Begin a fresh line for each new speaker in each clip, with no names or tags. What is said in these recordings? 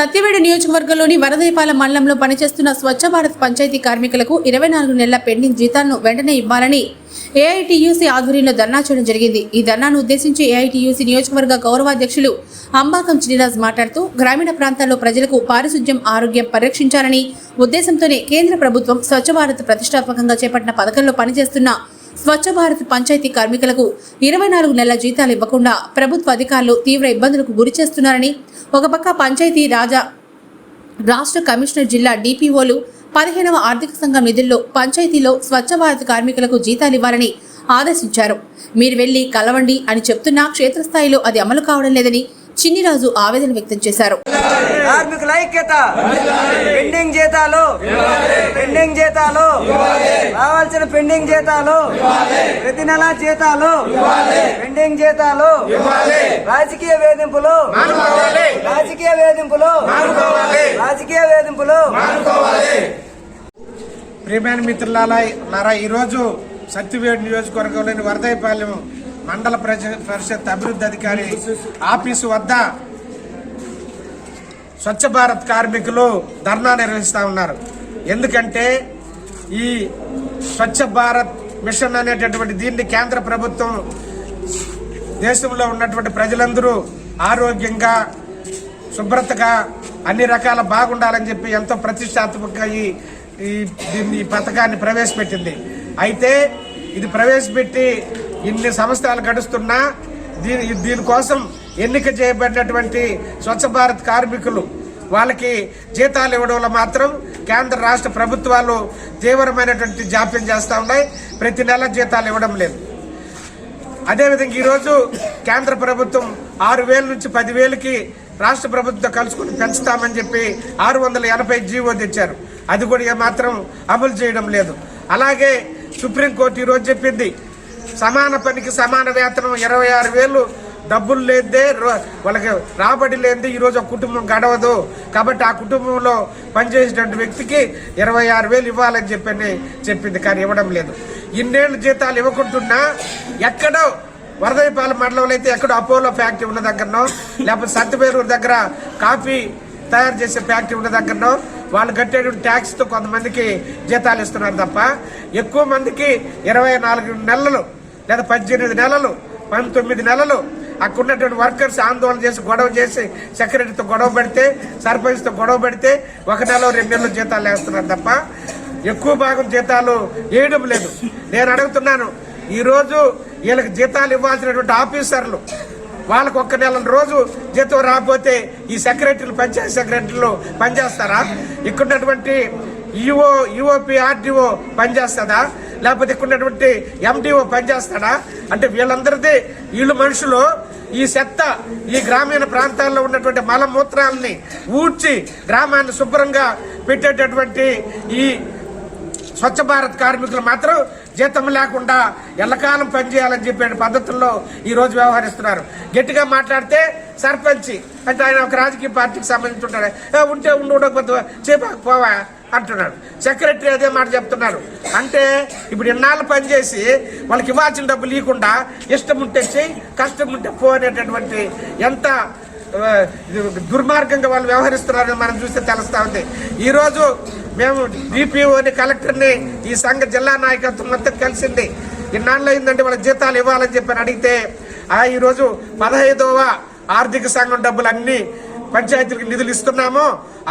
సత్యవేడ నియోజకవర్గంలోని వరదైపాల మండలంలో పనిచేస్తున్న స్వచ్ఛ భారత్ పంచాయతీ కార్మికులకు ఇరవై నాలుగు నెలల పెండింగ్ జీతాలను వెంటనే ఇవ్వాలని ఏఐటీయూసీ ఆధ్వర్యంలో ధర్నా చేయడం జరిగింది. ఈ ధర్నాను ఉద్దేశించి ఏఐటీయూసీ నియోజకవర్గ గౌరవాధ్యక్షులు అంబాకం చినిరాజ్ మాట్లాడుతూ గ్రామీణ ప్రాంతాల్లో ప్రజలకు పారిశుద్ధ్యం ఆరోగ్యం పరిరక్షించాలని ఉద్దేశంతోనే కేంద్ర ప్రభుత్వం స్వచ్ఛ భారత్ ప్రతిష్టాత్మకంగా చేపట్టిన పథకంలో పనిచేస్తున్న స్వచ్ఛ భారత్ పంచాయతీ కార్మికులకు ఇరవై నాలుగు నెలల జీతాలు ఇవ్వకుండా ప్రభుత్వ అధికారులు తీవ్ర ఇబ్బందులకు గురి చేస్తున్నారని ఒక పక్క పంచాయతీ రాజా రాష్ట్ర కమిషనర్ జిల్లా డిపిఓలు పదిహేనవ ఆర్థిక సంఘం నిధుల్లో పంచాయతీలో స్వచ్ఛ భారత్ కార్మికులకు జీతాలు ఇవ్వాలని ఆదేశించారు. మీరు వెళ్ళి కలవండి అని చెప్తున్నా క్షేత్రస్థాయిలో అది అమలు కావడం లేదని చిన్నిరాజు ఆవేదన వ్యక్తం చేశారు.
కార్మికుల ఐక్యత. పెండింగ్ జీతాలు. పెండింగ్ జీతాలు. రావాల్సిన పెండింగ్ జీతాలు. ప్రతి నెల జీతాలు. పెండింగ్ జీతాలు. రాజకీయ వేధింపులు. రాజకీయ వేధింపులు. రాజకీయ వేధింపులు.
ప్రియమైన మిత్రులారా ఈరోజు సత్యవేడు నియోజకవర్గంలోని వరదైపాలెం మండల ప్రజ పరిషత్ అభివృద్ధి అధికారి ఆఫీసు వద్ద స్వచ్ఛ భారత్ కార్మికులు ధర్నా నిర్వహిస్తూ ఉన్నారు. ఎందుకంటే ఈ స్వచ్ఛ భారత్ మిషన్ అనేటటువంటి దీన్ని కేంద్ర ప్రభుత్వం దేశంలో ఉన్నటువంటి ప్రజలందరూ ఆరోగ్యంగా శుభ్రతగా అన్ని రకాల బాగుండాలని చెప్పి ఎంతో ప్రతిష్టాత్మకంగా ఈ ఈ దీన్ని ఈ పథకాన్ని ప్రవేశపెట్టింది. అయితే ఇది ప్రవేశపెట్టి ఇన్ని సంస్థలు గడుస్తున్నా దీని దీనికోసం ఎన్నిక చేయబడినటువంటి స్వచ్ఛ భారత్ కార్మికులు వాళ్ళకి జీతాలు ఇవ్వడంలో మాత్రం కేంద్ర రాష్ట్ర ప్రభుత్వాలు తీవ్రమైనటువంటి జాప్యం చేస్తూ ఉన్నాయి. ప్రతి నెల జీతాలు ఇవ్వడం లేదు. అదేవిధంగా ఈరోజు కేంద్ర ప్రభుత్వం ఆరు వేల నుంచి పదివేలకి రాష్ట్ర ప్రభుత్వం కలుసుకుని పెంచుతామని చెప్పి ఆరు వందల ఎనభై జీవో తెచ్చారు. అది కూడా ఏమాత్రం అమలు చేయడం లేదు. అలాగే సుప్రీంకోర్టు ఈరోజు చెప్పింది సమాన పనికి సమాన వేతనం ఇరవై ఆరు వేలు. డబ్బులు లేదే రో- వాళ్ళకి రాబడి లేనిదే ఈరోజు ఆ కుటుంబం గడవదు. కాబట్టి ఆ కుటుంబంలో పనిచేసేటువంటి వ్యక్తికి ఇరవై ఆరు వేలు ఇవ్వాలని చెప్పని చెప్పింది. కానీ ఇవ్వడం లేదు. ఇన్నేళ్ళు జీతాలు ఇవ్వకుంటున్నా ఎక్కడో వరదైపాలెం మండలంలో అయితే ఎక్కడో అపోలో ఫ్యాక్టరీ ఉన్న దగ్గరనో లేకపోతే సత్యపేరూరు దగ్గర కాఫీ తయారు చేసే ఫ్యాక్టరీ ఉన్న దగ్గరనో వాళ్ళు కట్టేటువంటి ట్యాక్స్తో కొంతమందికి జీతాలు ఇస్తున్నారు తప్ప ఎక్కువ మందికి ఇరవై నాలుగు నెలలు లేదా పద్దెనిమిది నెలలు పంతొమ్మిది నెలలు అక్కడ ఉన్నటువంటి వర్కర్స్ ఆందోళన చేసి గొడవ చేసి సెక్రటరీతో గొడవ పెడితే సర్పంచ్తో గొడవ పెడితే ఒక నెల రెండు నెలలు జీతాలు వేస్తున్నారు తప్ప ఎక్కువ భాగం జీతాలు వేయడం లేదు. నేను అడుగుతున్నాను ఈరోజు వీళ్ళకి జీతాలు ఇవ్వాల్సినటువంటి ఆఫీసర్లు వాళ్ళకు ఒక్క నెల రోజు జీతం రాకపోతే ఈ సెక్రటరీలు పంచాయతీ సెక్రటరీలు పనిచేస్తారా? ఇక్కడ ఉన్నటువంటి ఈఓ ఈఓపి ఆర్డీఓ పనిచేస్తుందా? లేకపోతే ఇక్కడున్నటువంటి ఎండిఓ పనిచేస్తాడా? అంటే వీళ్ళందరిది వీళ్ళు మనుషులు ఈ చెత్త ఈ గ్రామీణ ప్రాంతాల్లో ఉన్నటువంటి మలమూత్రాలని ఊడ్చి గ్రామాన్ని శుభ్రంగా పెట్టేటటువంటి ఈ స్వచ్ఛ భారత్ కార్మికులు మాత్రం జీతం లేకుండా ఎల్లకాలం పనిచేయాలని చెప్పే పద్ధతుల్లో ఈ రోజు వ్యవహరిస్తున్నారు. గట్టిగా మాట్లాడితే సర్పంచి అంటే ఆయన ఒక రాజకీయ పార్టీకి సంబంధించి ఉంటాడు. ఉంటే ఉండి ఉండకపోతే చేపకపోవా అంటున్నాడు. సెక్రటరీ అదే మాట చెప్తున్నారు. అంటే ఇప్పుడు ఇన్నాళ్ళు పనిచేసి వాళ్ళకి ఇవ్వాల్సిన డబ్బులు ఇవ్వకుండా ఇష్టం ఉంటే చెయ్యి కష్టం ఉంటే పో అనేటటువంటి ఎంత దుర్మార్గంగా వాళ్ళు వ్యవహరిస్తున్నారని మనం చూస్తే తెలుస్తూ ఉంది. ఈరోజు మేము డిపిఓని కలెక్టర్ని ఈ సంఘ జిల్లా నాయకత్వం అంతా కలిసింది. ఇన్నాళ్ళు అయిందంటే వాళ్ళ జీతాలు ఇవ్వాలని చెప్పి అడిగితే ఆ ఈరోజు పదహైదవ ఆర్థిక సంఘం డబ్బులన్నీ పంచాయతీలకు నిధులు ఇస్తున్నామో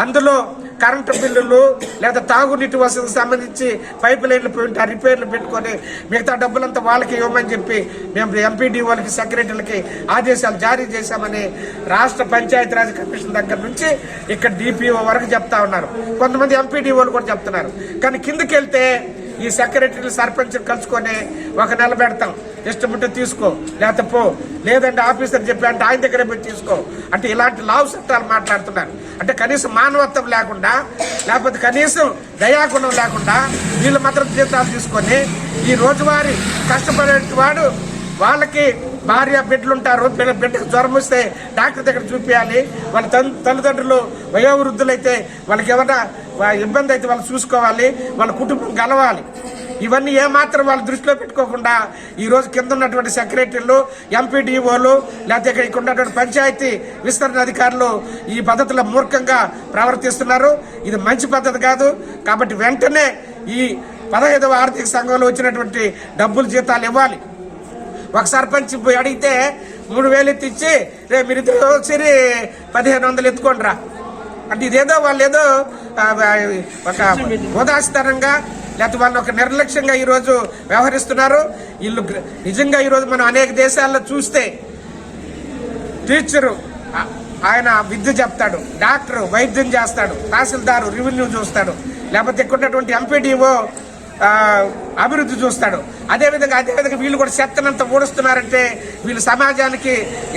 అందులో కరెంటు బిల్లులు లేదా తాగునీటి వసతికి సంబంధించి పైప్ లైన్లు పెట్టి రిపేర్లు పెట్టుకొని మిగతా డబ్బులంతా వాళ్ళకి ఇవ్వమని చెప్పి మేము ఎంపీడీ వాళ్ళకి సెక్రటరీలకి ఆదేశాలు జారీ చేశామని రాష్ట్ర పంచాయతీరాజ్ కమిషన్ దగ్గర నుంచి ఇక్కడ డిపిఓ వరకు చెప్తా ఉన్నారు. కొంతమంది ఎంపీడీఓలు కూడా చెప్తున్నారు. కానీ కిందకి వెళ్తే ఈ సెక్రటరీలు సర్పంచ్ కలుసుకొని ఒక నెల పెడతాం. ఇష్టం ఉంటే తీసుకో. లేకపోతే పో. లేదంటే ఆఫీసర్ చెప్పి అంటే ఆయన దగ్గర పెట్టి తీసుకో. అంటే ఇలాంటి లావు చట్టాలు మాట్లాడుతున్నారు. అంటే కనీసం మానవత్వం లేకుండా లేకపోతే కనీసం దయాగుణం లేకుండా వీళ్ళు మాత్రం జీతాలు తీసుకొని ఈ రోజువారీ కష్టపడే వాడు వాళ్ళకి భార్య బిడ్డలు ఉంటారు బిడ్డ బిడ్డకు జ్వరం వస్తే డాక్టర్ దగ్గర చూపించాలి వాళ్ళ తల్లి తల్లిదండ్రులు వయోవృద్ధులైతే వాళ్ళకి ఏమైనా ఇబ్బంది అయితే వాళ్ళు చూసుకోవాలి. వాళ్ళ కుటుంబం గలవాలి. ఇవన్నీ ఏమాత్రం వాళ్ళు దృష్టిలో పెట్టుకోకుండా ఈ రోజు కింద ఉన్నటువంటి సెక్రటరీలు ఎంపీడీఓలు లేకపోతే ఇక్కడ ఉన్నటువంటి పంచాయతీ విస్తరణ అధికారులు ఈ పద్ధతిలో మూర్ఖంగా ప్రవర్తిస్తున్నారు. ఇది మంచి పద్ధతి కాదు. కాబట్టి వెంటనే ఈ పదహైదవ ఆర్థిక సంఘంలో వచ్చినటువంటి డబ్బులు జీతాలు ఇవ్వాలి. ఒక సర్పంచ్ పోయి అడిగితే మూడు వేలు ఎత్తి ఇచ్చి రే మీరు ఇద్దరు సరి పదిహేను వందలు ఎత్తుకోండి రా అంటే ఇదేదో వాళ్ళు ఏదో ఒక ఉదాస్తరంగా లేకపోతే వాళ్ళు ఒక నిర్లక్ష్యంగా ఈరోజు వ్యవహరిస్తున్నారు. వీళ్ళు నిజంగా ఈరోజు మనం అనేక దేశాల్లో చూస్తే టీచరు ఆయన విద్య చెప్తాడు డాక్టర్ వైద్యం చేస్తాడు తహసీల్దారు రెవెన్యూ చూస్తాడు లేకపోతే ఇక్కడ ఉన్నటువంటి ఎంపీడీఓ అభివృద్ధి చూస్తాడు. అదేవిధంగా అదేవిధంగా వీళ్ళు కూడా చెత్తనంత ఊడుస్తున్నారంటే వీళ్ళు సమాజానికి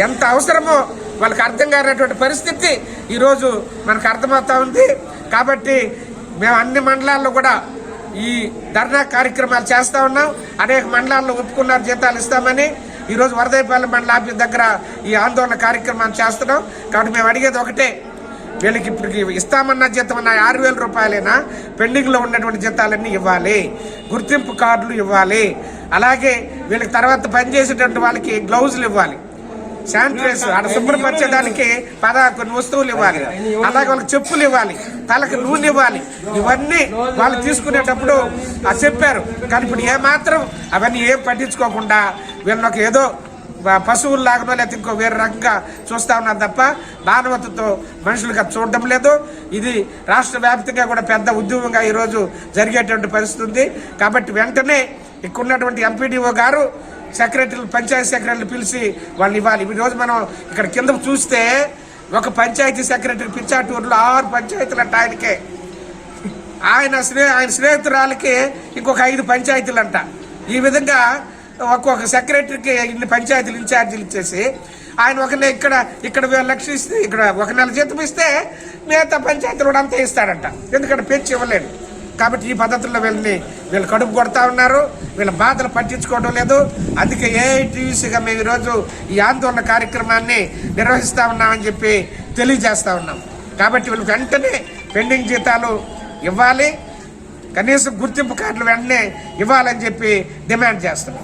ఎంత అవసరమో వాళ్ళకి అర్థం కానటువంటి పరిస్థితి ఈరోజు మనకు అర్థమవుతా ఉంది. కాబట్టి మేము అన్ని మండలాల్లో కూడా ఈ ధర్నా కార్యక్రమాలు చేస్తా ఉన్నాం. అనేక మండలాల్లో ఒప్పుకున్నారు జీతాలు ఇస్తామని. ఈరోజు రోజు వరదైపాలెం మండల ఆఫీస్ దగ్గర ఈ ఆందోళన కార్యక్రమాన్ని చేస్తున్నాం. కాబట్టి మేము అడిగేది ఒకటే. వీళ్ళకి ఇప్పటికి ఇస్తామన్న జీతం అన్న ఆరు వేల రూపాయలైనా? పెండింగ్లో ఉన్నటువంటి జీతాలన్నీ ఇవ్వాలి. గుర్తింపు కార్డులు ఇవ్వాలి. అలాగే వీళ్ళకి తర్వాత పనిచేసేటువంటి వాళ్ళకి గ్లౌజులు ఇవ్వాలి. శానిటైజర్ ఆడ శుభ్రపరచడానికి పద కొన్ని వస్తువులు ఇవ్వాలి. అలాగే వాళ్ళకి చెప్పులు ఇవ్వాలి తలకు నూనె ఇవ్వాలి. ఇవన్నీ వాళ్ళు తీసుకునేటప్పుడు చెప్పారు. కానీ ఇప్పుడు ఏమాత్రం అవన్నీ ఏం పట్టించుకోకుండా వీళ్ళకి ఏదో ఏదో పశువుల్లాగానో లేకపోతే ఇంకో వేరే రకంగా చూస్తా ఉన్నారు తప్ప మానవతతో మనుషులుగా చూడడం లేదు. ఇది రాష్ట్ర వ్యాప్తంగా కూడా పెద్ద ఉద్యమంగా ఈరోజు జరిగేటువంటి పరిస్థితి ఉంది. కాబట్టి వెంటనే ఇక్కడ ఉన్నటువంటి ఎంపీడీఓ గారు సెక్రటరీలు పంచాయతీ సెక్రటరీలు పిలిచి వాళ్ళని ఇవ్వాలి. ఈ రోజు మనం ఇక్కడ కింద చూస్తే ఒక పంచాయతీ సెక్రటరీ పిచ్చాటూరులో ఆరు పంచాయతీలు అంట ఆయనకే. ఆయన స్నే ఆయన స్నేహితురాలకి ఇంకొక ఐదు పంచాయతీలు అంట ఈ విధంగా ఒక్కొక్క సెక్రటరీకి ఇన్ని పంచాయతీలు ఇన్ఛార్జీలు ఇచ్చేసి ఆయన ఒక ఇక్కడ ఇక్కడ వేల లక్షలు ఇస్తే ఇక్కడ ఒక నెల జీతం ఇస్తే మిగతా పంచాయతీలు కూడా అంతా ఇస్తాడంట. ఎందుకంటే పెంచి ఇవ్వలేదు. కాబట్టి ఈ పద్ధతుల్లో వీళ్ళని వీళ్ళు కడుపు కొడతా ఉన్నారు. వీళ్ళ బాధలు పట్టించుకోవడం లేదు. అందుకే ఏఐటీసీగా మేము ఈరోజు ఈ ఆందోళన కార్యక్రమాన్ని నిర్వహిస్తా ఉన్నామని చెప్పి తెలియజేస్తా ఉన్నాం. కాబట్టి వీళ్ళు వెంటనే పెండింగ్ జీతాలు ఇవ్వాలి. కనీసం గుర్తింపు కార్డులు వెంటనే ఇవ్వాలని చెప్పి డిమాండ్ చేస్తున్నాం.